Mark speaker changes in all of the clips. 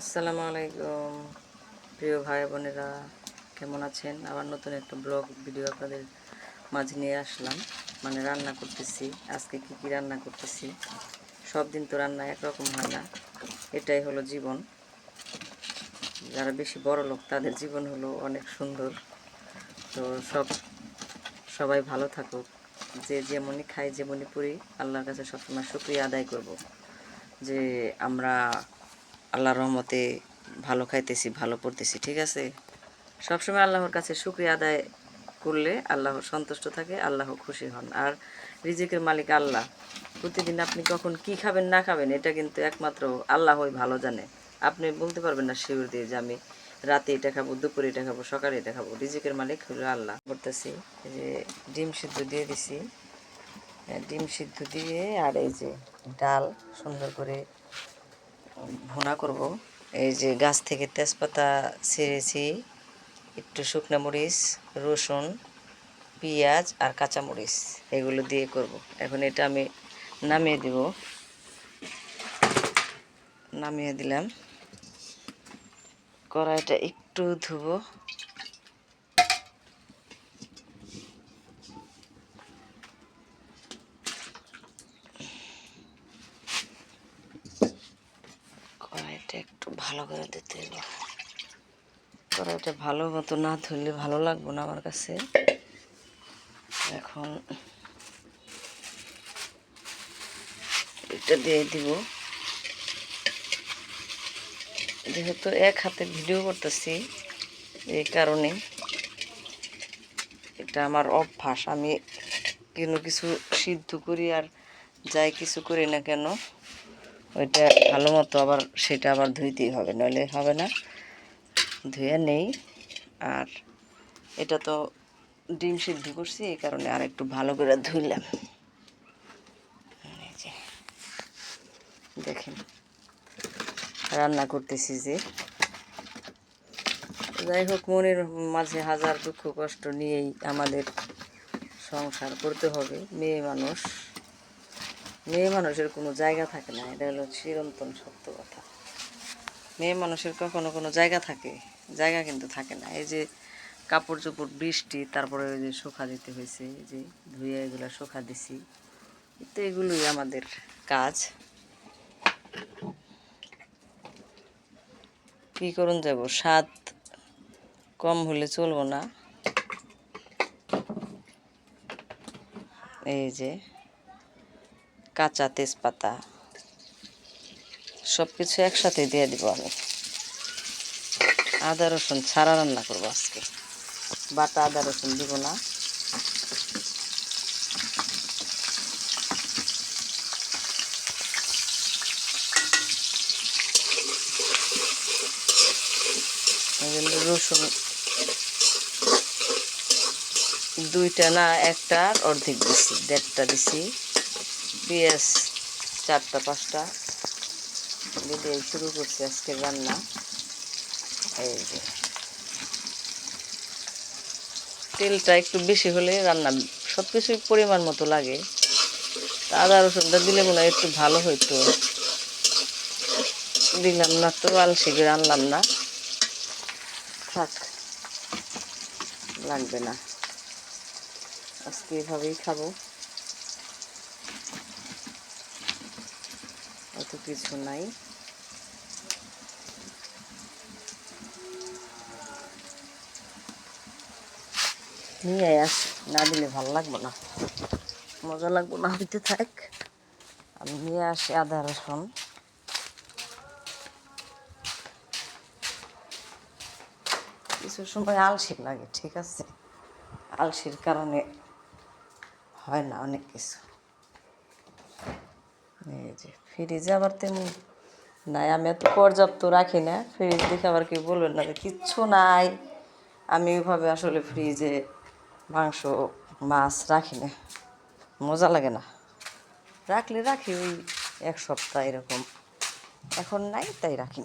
Speaker 1: আসসালামু আলাইকুম। প্রিয় ভাই বোনেরা, কেমন আছেন? আবার নতুন একটা ব্লগ ভিডিও আপনাদের মাঝে নিয়ে আসলাম। মানে রান্না করতেছি। আজকে কি কি রান্না করতেছি? সব দিন তো রান্না একরকম হয় না। এটাই হলো জীবন। যারা বেশি বড় লোক, তাদের জীবন হলো অনেক সুন্দর। তো সব, সবাই ভালো থাকুক। যে যেমনই খাই, যেমনই পড়ি, আল্লাহর কাছে সবসময় শুক্রিয়া আদায় করব। যে আমরা আল্লাহর রহমতে ভালো খাইতেছি ভালো পড়তেছি ঠিক আছে? সবসময় আল্লাহর কাছে শুক্রিয়া আদায় করলে আল্লাহ সন্তুষ্ট থাকে আল্লাহ খুশি হন। আর রিজিকের মালিক আল্লাহ। প্রতিদিন আপনি কখন কি খাবেন না খাবেন এটা কিন্তু একমাত্র আল্লাহই ভালো জানে। আপনি বলতে পারবেন না শিউর দিয়ে যে আমি রাতে এটা খাব দুপুরে এটা খাব সকালে এটা খাব। রিজিকের মালিক হলো আল্লাহ। করতেছি যে ডিম সিদ্ধ দিয়ে দিছি। হ্যাঁ, ডিম সিদ্ধ দিয়ে আর এই যে ডাল সুন্দর করে ভুনা করব। এই যে গাছ থেকে তেজপাতা ছেড়েছি, একটু শুকনো মরিচ, রসুন, পেঁয়াজ আর কাঁচামরিচ এগুলো দিয়ে করব। এখন এটা আমি নামিয়ে দেব। নামিয়ে দিলাম। কড়াইটা একটু ধুবো কড়াইটা একটু ভালো করে দিতে হবে কড়াইটা ভালো মতো না ধরলে ভালো লাগবো না আমার কাছে। এখন এটা দিয়ে দিব। যেহেতু এক হাতে ভিডিও করতেছি, এই কারণে এটা আমার অভ্যাস। আমি কোনো কিছু সিদ্ধ করি আর যাই কিছু করি না কেন ওইটা ভালো মতো আবার সেটা আবার ধুইতেই হবে, নইলে হবে না। ধুয়ে নেই। আর এটা তো ডিম সিদ্ধ করছি, এই কারণে আর একটু ভালো করে ধুইলাম। দেখেন, রান্না করতেছি যে। যাই হোক, মনের মাঝে হাজার দুঃখ কষ্ট নিয়েই আমাদের সংসার করতে হবে, মেয়ে মানুষ। মেয়ে মানুষের কোনো জায়গা থাকে না, এটা হলো চিরন্তন সত্য কথা। মেয়ে মানুষের কখনো কোনো জায়গা থাকে, জায়গা কিন্তু থাকে না। এই যে কাপড় চোপড় বৃষ্টি, তারপরে ওই যে শুকা দিতে হয়েছে যে ধুয়ে এগুলো শুকা দিছি তো এগুলোই আমাদের কাজ। কি করুন যাব? স্বাদ কম হলে চলবো না। এই যে কাঁচা তেজপাতা। সব কিছু একসাথে দিয়ে দিব আমি। আদা, রসুন ছাড়া রান্না করব আজকে। বাটা, আদা, রসুন দিব না। রসুন দুইটা না, একটা অর্ধেক দিছি, দেড়টা দিছি। পেঁয়াজ চারটা, পাঁচটা দিয়ে শুরু করছি আজকের রান্না। এই যে তেলটা একটু বেশি হলে রান্না সব কিছুই পরিমাণ মতো লাগে। আদা রসুনটা দিলে মনে হয় একটু ভালো হইতো। দিলাম না তো আলসি করে আনলাম না। থাক, লাগবে না। আজকে এভাবেই খাব। অত কিছু নাই। নিয়ে আস, না দিলে ভালো লাগবে না। মজা লাগবে না, হইতে থাক। আমি নিয়ে আসি আদা রসুন। কিছু সময় আলসি লাগে, ঠিক আছে? আলসির কারণে হয় না অনেক কিছু। এই যে। ফ্রিজে আবার তেমন নাই, আমি এত পর্যাপ্ত রাখি না, ফ্রিজ দেখে আবার কি বলবেন না কিচ্ছু নাই। আমি ওইভাবে আসলে ফ্রিজে মাংস, মাছ রাখি না, মজা লাগে না। রাখলে রাখি, ওই এক সপ্তাহ এরকম। এখন নাই, তাই রাখি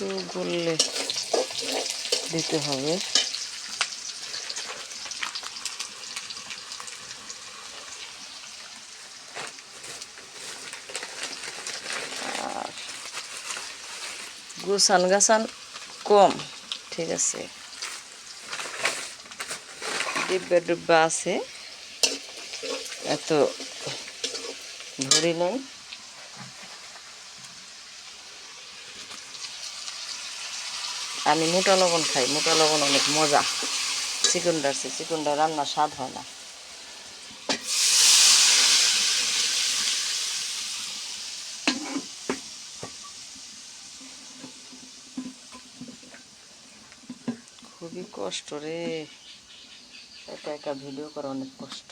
Speaker 1: একটু গললে দিতে হবে। আর গুছান কম, ঠিক আছে। ডিব্বা ডুব্বা আছে। এত ভরি নেই আমি মোটা লবণ খাই, মোটা লবণ অনেক মজা। চিকনটার চেয়ে চিকনটা রান্না স্বাদ হয় না। খুবই কষ্ট রে। একা একা ভিডিও করা অনেক কষ্ট।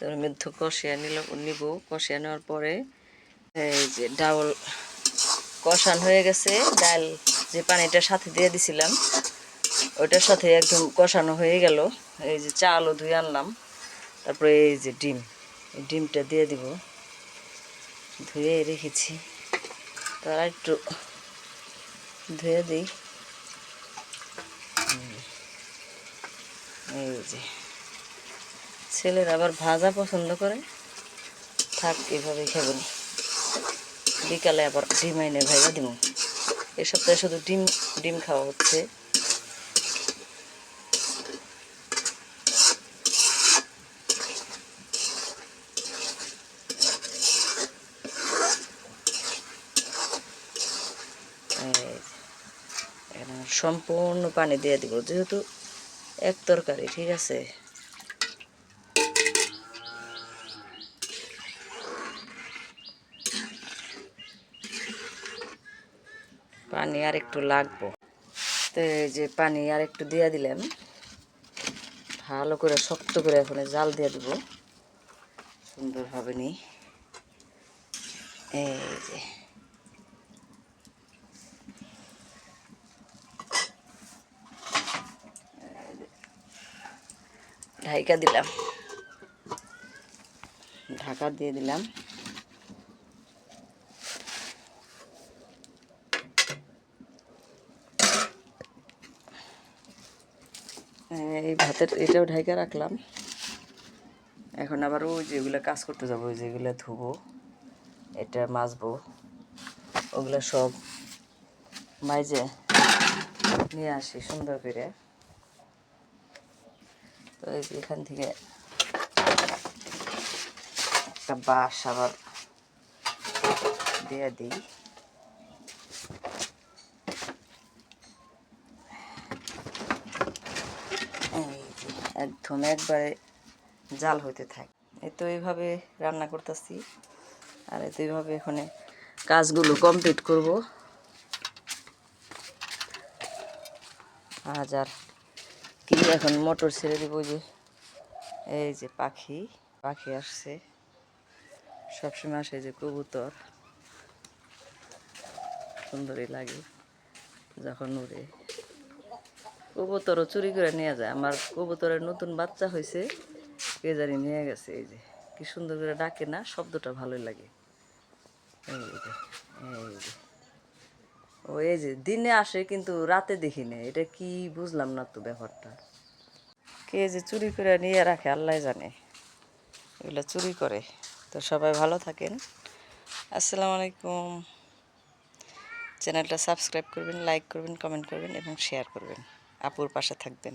Speaker 1: তার মধ্যে কষিয়ে নিল নিব। কষিয়া নেওয়ার পরে এই যে ডাউল কষান হয়ে গেছে। ডাল যে পানিটা সাথে দিয়ে দিছিলাম ওইটার সাথে একদম কষানো হয়ে গেল। এই যে চালও ধুয়ে আনলাম। তারপরে এই যে ডিম, এই ডিমটা দিয়ে দিব। ধুয়ে রেখেছি। তারা একটু ধুয়ে দিই। এই যে ছেলের আবার ভাজা পছন্দ করে, থাক এভাবেই খাবেন বিকালে আবার ডিম আইনে ভাজা দিব। এ সপ্তাহে শুধু ডিম ডিম খাওয়া হচ্ছে। সম্পূর্ণ পানি দিয়ে দিব, যেহেতু এক তরকারি, ঠিক আছে? পানি আর একটু লাগবো। তো এই যে পানি আর একটু দিয়ে দিলাম। ভালো করে শক্ত করে এখন জাল দিয়ে দেবো। সুন্দর হবে নি। এই যে। ঢাইকা দিলাম। ঢাকা দিয়ে দিলাম। এই ভাতের এটাও ঢাইকা রাখলাম। এখন আবার ওই যেগুলো কাজ করতে যাব, ওই যেগুলো ধুবো, এটা মাজবো, ওগুলো সব মাইজে নিয়ে আসি সুন্দর করে। তো এখান থেকে একটা বাঁশ আবার দিয়ে দিই এই যে একদম একবারে জাল হইতে থাকে। এই তো এইভাবে রান্না করতেছি, আর এই তো এইভাবে এখানে কাজগুলো কমপ্লিট করব। আজ আর কি এখন মোটর ছেড়ে দিব যে, এই যে পাখি পাখি আসছে। সবসময় আসে যে কবুতর। সুন্দরই লাগে যখন উড়ে। কবুতরও চুরি করে নিয়ে যায়। আমার কবুতরের নতুন বাচ্চা হয়েছে কে জানি নিয়ে গেছে। এই যে, কি সুন্দর করে ডাকে না, শব্দটা ভালোই লাগে। এই যে এই যে। ও, এই যে, দিনে আসে কিন্তু রাতে দেখি না। এটা কি বুঝলাম না তো ব্যাপারটা। কে যে চুরি করে নিয়ে রাখে, আল্লাহ জানে। এগুলো চুরি করে। তো সবাই ভালো থাকেন। আসসালামু আলাইকুম। চ্যানেলটা সাবস্ক্রাইব করবেন, লাইক করবেন, কমেন্ট করবেন এবং শেয়ার করবেন। আপুর পাশে থাকবেন।